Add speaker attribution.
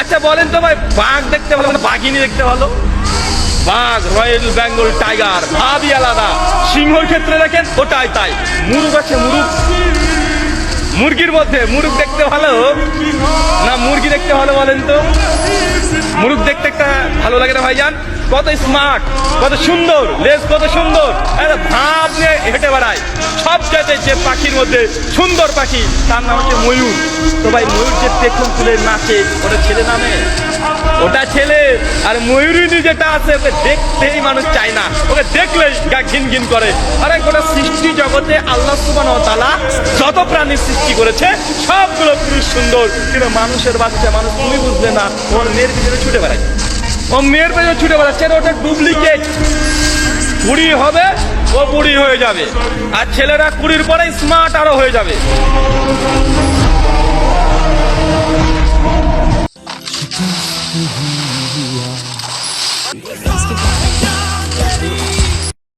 Speaker 1: আচ্ছা বলেন তো ভাই, বাঘ দেখতে ভালো না বাঘিনী দেখতে ভালো? বাঘ, রয়্যাল বেঙ্গল টাইগার, ভাবই আলাদা। সিংহর ক্ষেত্রে দেখেন, ওটাই তাই। মুরুগ আছে মুরুগ মুরগির মধ্যে মুরুগ দেখতে ভালো। না, মুরগি দেখতে ভালো বলেন তো। মুরুগ দেখতে একটা ভালো লাগে না ভাইজান? কত স্মার্ট, কত সুন্দর, লেজ কত সুন্দর। একটা ভাব নিয়ে হেঁটে বেড়ায়। সব জায়গাতে যে পাখির মধ্যে সুন্দর পাখি, তার নাম হচ্ছে ময়ূর। তো ভাই, ময়ূর যে পেখম তুলে নাচে, ওটা ছেলে নামে ওটা ছেলে, আর ময়ূরিনী যেটা আছে, ওকে দেখতেই মানুষ চায় না। ওকে দেখলেই গা ঘিন ঘিন করে। আরে, গোটা সৃষ্টি জগতে আল্লাহ সুবান তালা যত প্রাণীর সৃষ্টি করেছে, সবগুলো পুরুষ সুন্দর। কিন্তু মানুষের বাচ্চা, মানুষ তুমি বুঝলে না, ওর মেয়ের ভিতরে ছুটে বেড়ায়। ও মেয়ের পেছনে ছুটে বেড়াচ্ছে ওটা ডুপ্লিকেট কুড়ি হবে, ও কুড়ি হয়ে যাবে আর ছেলেরা কুড়ির পরে স্মার্ট আরও হয়ে যাবে
Speaker 2: Let's.